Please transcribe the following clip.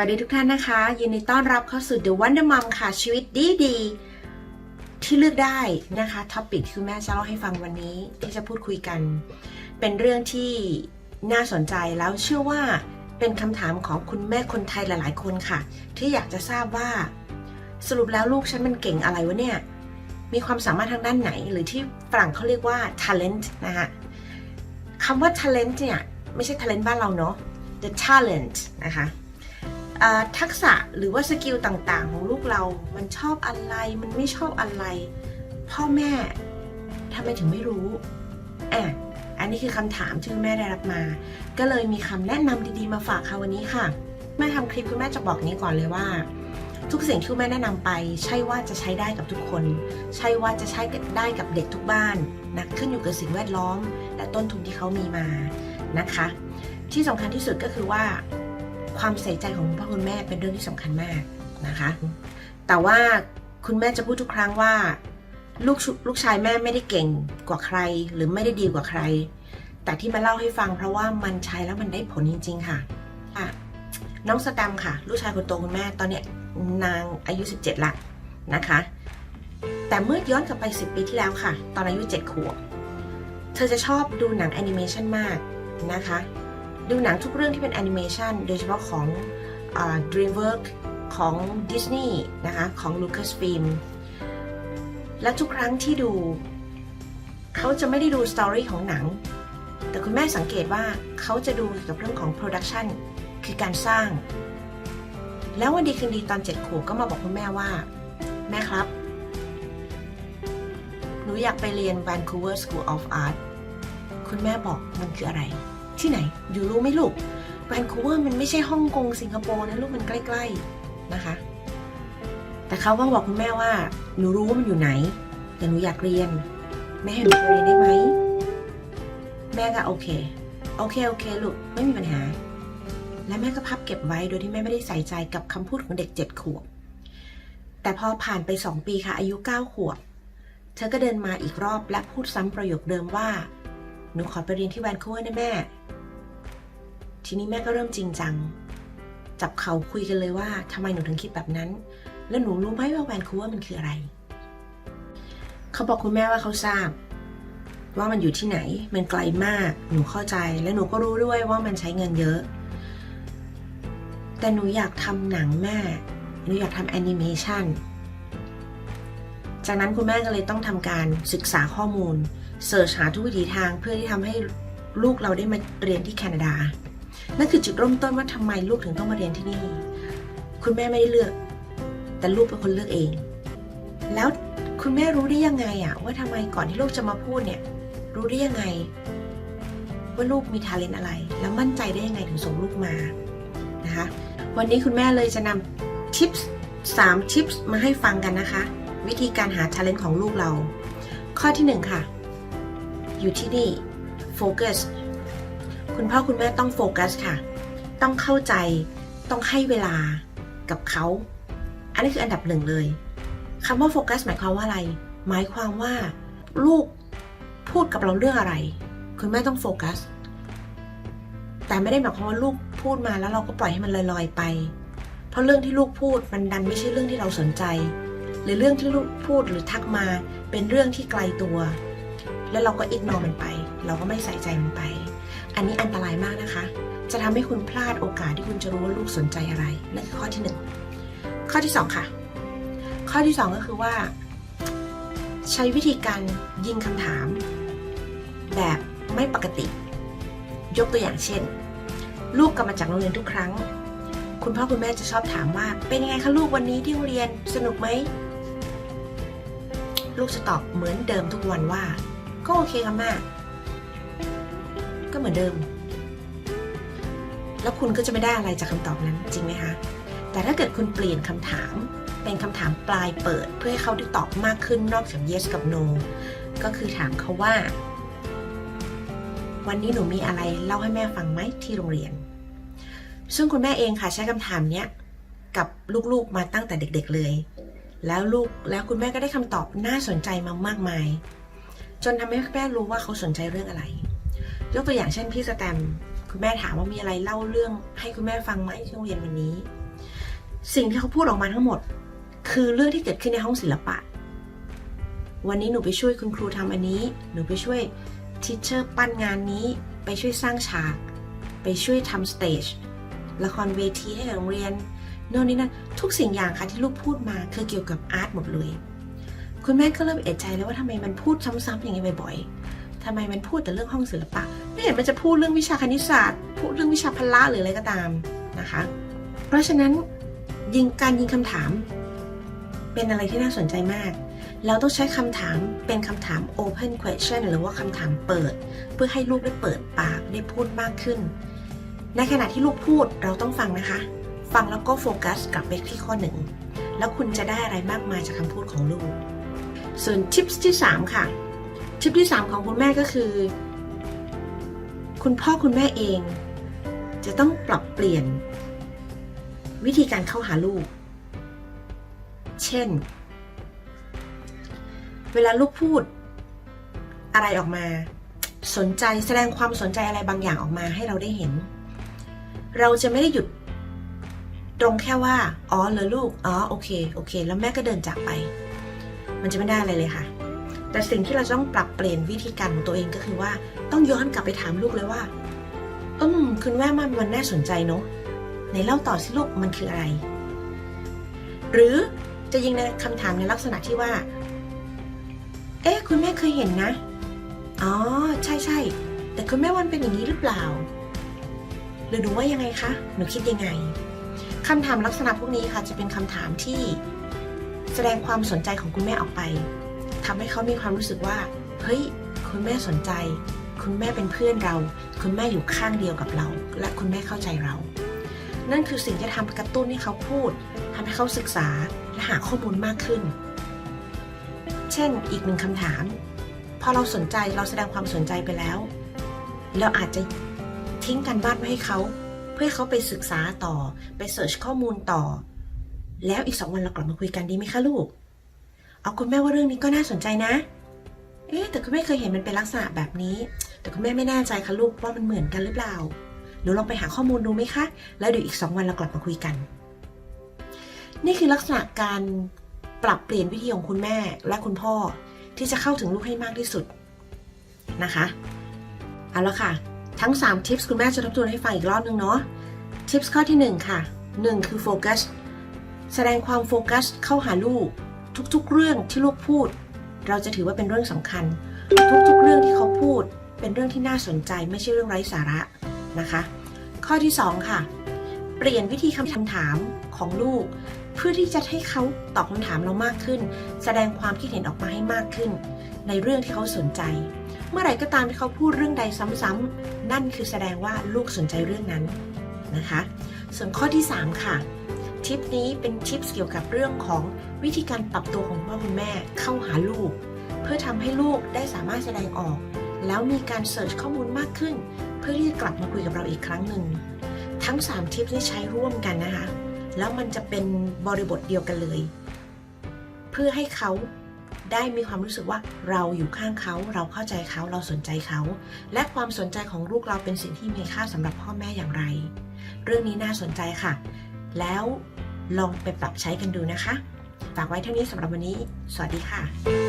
วัสดีทุกท่านนะคะ ยินดีต้อนรับเข้าสู่ The Wonder Mom ค่ะ ชีวิตดีดีที่เลือกได้นะคะท็อปิกที่คุณแม่จะเล่าให้ฟังวันนี้ที่จะพูดคุยกัน เป็นเรื่องที่น่าสนใจแล้วเชื่อว่าเป็นคำถามของคุณแม่คนไทยหลาย ๆ คนค่ะ ที่อยากจะทราบว่า สรุปแล้วลูกฉันมันเก่งอะไรวะเนี่ย มีความสามารถทางด้านไหน หรือที่ฝรั่งเขาเรียกว่า talent นะคะคำว่า talent เนี่ยไม่ใช่ talent บ้านเราเนาะ the talent นะคะ ทักษะหรือว่าสกิลต่างๆ ของลูกเรา มันชอบอะไรมันไม่ชอบอะไร พ่อแม่ทำไมถึงไม่รู้อะอันนี้คือคำถามที่คุณแม่ได้รับมา ก็เลยมีคำแนะนำดีๆมาฝากค่ะวันนี้ค่ะแม่ทำคลิปคุณแม่จะบอกนี้ก่อนเลยว่า ทุกสิ่งที่คุณแม่แนะนำไป ใช่ว่าจะใช้ได้กับทุกคน ใช่ว่าจะใช้ได้กับเด็กทุกบ้านนะขึ้นอยู่กับสิ่งแวดล้อม และต้นทุนที่เขามีมานะคะ ที่สำคัญที่สุดก็คือว่า ความใส่ใจของคุณพ่อคุณแม่เป็นเรื่องที่สำคัญมากนะคะ แต่ว่าคุณแม่จะพูดทุกครั้งว่าลูกชุลูกชายแม่ไม่ได้เก่งกว่าใคร หรือไม่ได้ดีกว่าใคร แต่ที่มาเล่าให้ฟังเพราะว่ามันใช้แล้วมันได้ผลจริง ๆ ค่ะอะ น้องสแตมค่ะ ลูกชายคนโตคุณแม่ตอนเนี้ยนางอายุ 17 ละนะคะ แต่เมื่อย้อนกลับไป 10 ปีที่แล้วค่ะ ตอนอายุ 7 ขวบ เธอจะชอบดูหนังแอนิเมชันมากนะคะ ดูหนังทุกเรื่องที่เป็นแอนิเมชันโดยเฉพาะของ DreamWorks ของ Disney นะคะ ของ Lucasfilm และทุกครั้งที่ดู เขาจะไม่ได้ดูสตอรี่ของหนัง แต่คุณแม่สังเกตว่าเขาจะดูเกี่ยวกับเรื่องของ Production คือการสร้าง แล้ววันดีคืนดีตอนเจ็ดขวบก็มาบอกคุณแม่ว่า แม่ครับ หนูอยากไปเรียน Vancouver School of Art คุณแม่บอกมันคืออะไร ที่ไหน อยู่รู้ไหมลูก Vancouver มันไม่ใช่ฮ่องกงสิงคโปร์นะลูกมันใกล้ ๆนะคะ แต่เขาก็บอกคุณแม่ว่า หนูรู้ว่ามันอยู่ไหน แต่หนูอยากเรียน แม่ให้หนูไปเรียนได้ไหม แม่ก็โอเค โอเคโอเคลูกไม่มีปัญหา และแม่ก็พับเก็บไว้โดยที่แม่ไม่ได้ใส่ใจกับคำพูดของเด็กเจ็ดขวบ แต่พอผ่านไปสองปีค่ะอายุเก้าขวบ เธอก็เดินมาอีกรอบและพูดซ้ำประโยคเดิมว่า หนูขอไปเรียนที่แวนคูเวอร์นะแม่ ทีนี้แม่ก็เริ่มจริงจัง จับเขาคุยกันเลยว่าทำไมหนูถึงคิดแบบนั้น แล้วหนูรู้ไหมว่าแวนคูเวอร์มันคืออะไร เขาบอกคุณแม่ว่าเขาทราบ ว่ามันอยู่ที่ไหน มันไกลมาก หนูเข้าใจ และหนูก็รู้ด้วยว่ามันใช้เงินเยอะ แต่หนูอยากทำหนังแม่ หนูอยากทำแอนิเมชันจากนั้นคุณแม่ก็เลยต้องทำการศึกษาข้อมูล เสิร์ชหาทุกวิถีทางเพื่อที่ทำให้ลูกเราได้มาเรียนที่แคนาดา นั่นคือจุดเริ่มต้นว่าทำไมลูกถึงต้องมาเรียนที่นี่ คุณแม่ไม่ได้เลือก แต่ลูกเป็นคนเลือกเอง แล้วคุณแม่รู้ได้ยังไงอะว่าทำไมก่อนที่ลูกจะมาพูดเนี่ย รู้ได้ยังไง ว่าลูกมีทาเลนอะไร แล้วมั่นใจได้ยังไงถึงส่งลูกมานะคะวันนี้คุณแม่เลยจะนำทิปส์3ทิปส์มาให้ฟังกันนะคะ วิธีการหา talent ของลูกเรา ข้อที่ 1 ค่ะ อยู่ที่นี่โฟกัสคุณพ่อคุณแม่ต้องโฟกัสค่ะ ต้องเข้าใจ ต้องให้เวลากับเขา อันนี้คืออันดับหนึ่งเลยคำว่าโฟกัสหมายความว่าอะไร หมายความว่า ลูกพูดกับเราเรื่องอะไร คุณแม่ต้องโฟกัส แต่ไม่ได้หมายความว่าลูกพูดมาแล้วเราก็ปล่อยให้มันลอยๆไป เพราะเรื่องที่ลูกพูดมันดันไม่ใช่เรื่องที่เราสนใจ หรือเรื่องที่ลูกพูดหรือทักมาเป็นเรื่องที่ไกลตัว แล้วเราก็อิกนอมันไป เราก็ไม่ใส่ใจมันไป อันนี้อันตรายมากนะคะ จะทำให้คุณพลาดโอกาสที่คุณจะรู้ว่าลูกสนใจอะไรนั่นคือข้อที่หนึ่งข้อที่สองค่ะ ข้อที่สองก็คือว่า ใช้วิธีการยิงคำถาม แบบไม่ปกติ ยกตัวอย่างเช่น ลูกกลับมาจากโรงเรียนทุกครั้ง คุณพ่อคุณแม่จะชอบถามว่า เป็นยังไงคะลูกวันนี้ที่โรงเรียนสนุกไหมลูกจะตอบเหมือนเดิมทุกวันว่า ก็โอเคค่ะแม่ ก็เหมือนเดิม แล้วคุณก็จะไม่ได้อะไรจากคำตอบนั้นจริงไหมคะ แต่ถ้าเกิดคุณเปลี่ยนคำถามเป็นคำถามปลายเปิด เพื่อให้เขาได้ตอบมากขึ้นนอกจาก yes กับ no ก็คือถามเขาว่า วันนี้หนูมีอะไรเล่าให้แม่ฟังไหมที่โรงเรียน ซึ่งคุณแม่เองค่ะใช้คำถามเนี้ยกับลูกๆมาตั้งแต่เด็กๆเลย แล้วลูกแล้วคุณแม่ก็ได้คำตอบน่าสนใจมามากมาย จนทำให้แม่รู้ว่าเขาสนใจเรื่องอะไร ยกตัวอย่างเช่นพี่สแตมคุณแม่ถามว่ามีอะไรเล่าเรื่องให้คุณแม่ฟังไหมที่โรงเรียนวันนี้ สิ่งที่เขาพูดออกมาทั้งหมด คือเรื่องที่เกิดขึ้นในห้องศิลปะ วันนี้หนูไปช่วยคุณครูทำอันนี้ หนูไปช่วยทิเชอร์ปั้นงานนี้ ไปช่วยสร้างฉาก ไปช่วยทำสเตจละครเวทีให้กับโรงเรียนโน่นนี่นั่นทุกสิ่งอย่างค่ะที่ลูกพูดมาคือเกี่ยวกับอาร์ตหมดเลย คุณแม่ก็เริ่มเอะใจแล้วว่าทำไมมันพูดซ้ำๆอย่างนี้บ่อยๆทำไมมันพูดแต่เรื่องห้องศิลปะ ไม่เห็นมันจะพูดเรื่องวิชาคณิตศาสตร์ พูดเรื่องวิชาพละหรืออะไรก็ตามนะคะ เพราะฉะนั้นยิงการยิงคำถาม เป็นอะไรที่น่าสนใจมาก เราต้องใช้คำถามเป็นคำถาม open question หรือว่าคำถามเปิด เพื่อให้ลูกได้เปิดปากได้พูดมากขึ้น ในขณะที่ลูกพูดเราต้องฟังนะคะ ฟังแล้วก็โฟกัสกลับไปที่ข้อหนึ่งแล้วคุณจะได้อะไรมากมายจากคำพูดของลูก ส่วนทิปที่ 3 ค่ะทิปที่ 3 ของคุณแม่ก็คือ คุณพ่อคุณแม่เอง จะต้องปรับเปลี่ยน วิธีการเข้าหาลูก เช่น เวลาลูกพูด อะไรออกมา สนใจแสดงความสนใจอะไรบางอย่างออกมาให้เราได้เห็น เราจะไม่ได้หยุดตรงแค่ว่า อ๋อเหรอลูก อ๋อ โอเค โอเค แล้วแม่ก็เดินจากไป มันจะไม่ได้อะไรเลยค่ะ แต่สิ่งที่เราต้องปรับเปลี่ยนวิธีการของตัวเองก็คือว่าต้องย้อนกลับไปถามลูกเลยว่า อืมคุณแม่มันมันน่าสนใจเนาะไหนเล่าต่อสิลูกมันคืออะไร หรือจะยิงในคำถามในลักษณะที่ว่า เอ๊ะคุณแม่เคยเห็นนะ อ๋อ ใช่ใช่แต่คุณแม่วันเป็นอย่างนี้หรือเปล่า หรือหนูว่ายังไงคะ หนูคิดยังไง คำถามลักษณะพวกนี้ค่ะ จะเป็นคำถามที่ แสดงความสนใจของคุณแม่ออกไปทำให้เขามีความรู้สึกว่า เฮ้ย คุณแม่สนใจ คุณแม่เป็นเพื่อนเรา คุณแม่อยู่ข้างเดียวกับเรา และคุณแม่เข้าใจเรา นั่นคือสิ่งที่ทำกระตุ้นให้เขาพูดทำให้เขาศึกษาและหาข้อมูลมากขึ้น เช่น อีกหนึ่งคำถาม พอเราสนใจเราแสดงความสนใจไปแล้ว เราอาจจะทิ้งกันบ้านไว้ให้เขา เพื่อเขาไปศึกษาต่อ ไปเสิร์ชข้อมูลต่อ แล้วอีกสองวันเรากลับมาคุยกันดีไหมคะลูก เอาคุณแม่ว่าเรื่องนี้ก็น่าสนใจนะ เอ๊แต่คุณแม่เคยเห็นมันเป็นลักษณะแบบนี้ แต่คุณแม่ไม่แน่ใจค่ะลูกว่ามันเหมือนกันหรือเปล่าหนูลองไปหาข้อมูลดูไหมคะ แล้วเดี๋ยวอีกสองวันเรากลับมาคุยกัน นี่คือลักษณะการปรับเปลี่ยนวิธีของคุณแม่และคุณพ่อที่จะเข้าถึงลูกให้มากที่สุดนะคะ เอาละค่ะ ทั้ง 3 ทิปส์คุณแม่จะทบทวนให้ฟังอีกรอบนึงเนาะทิปส์ข้อที่ 1 ค่ะ 1 คือโฟกัส แสดงความโฟกัสเข้าหาลูก ทุกๆ เรื่องที่ลูกพูด เราจะถือว่าเป็นเรื่องสำคัญ ทุกๆ เรื่องที่เขาพูด เป็นเรื่องที่น่าสนใจไม่ใช่เรื่องไร้สาระนะคะ ข้อที่ 2 ค่ะ เปลี่ยนวิธีคำถามของลูก เพื่อที่จะให้เขาตอบคำถามเรามากขึ้น แสดงความคิดเห็นออกมาให้มากขึ้น ในเรื่องที่เขาสนใจ เมื่อไหร่ก็ตามที่เขาพูดเรื่องใดซ้ำๆนั่นคือแสดงว่าลูกสนใจเรื่องนั้นนะคะ ส่วนข้อที่ 3 ค่ะ ทิปนี้เป็นทิปเกี่ยวกับเรื่องของวิธีการปรับตัวของพ่อคุณแม่เข้าหาลูก เพื่อทำให้ลูกได้สามารถแสดงออก แล้วมีการเสิร์ชข้อมูลมากขึ้น เพื่อที่จะกลับมาคุยกับเราอีกครั้งหนึ่งทั้ง 3 ทิปนี้ใช้ร่วมกันนะคะ แล้วมันจะเป็นบริบทเดียวกันเลย เพื่อให้เขาได้มีความรู้สึกว่าเราอยู่ข้างเขา เราเข้าใจเขาเราสนใจเขา และความสนใจของลูกเราเป็นสิ่งที่มีค่าสำหรับพ่อแม่อย่างไร เรื่องนี้น่าสนใจค่ะ แล้ว ลองไปปรับใช้กันดูนะคะ ฝากไว้เท่านี้สำหรับวันนี้ สวัสดีค่ะ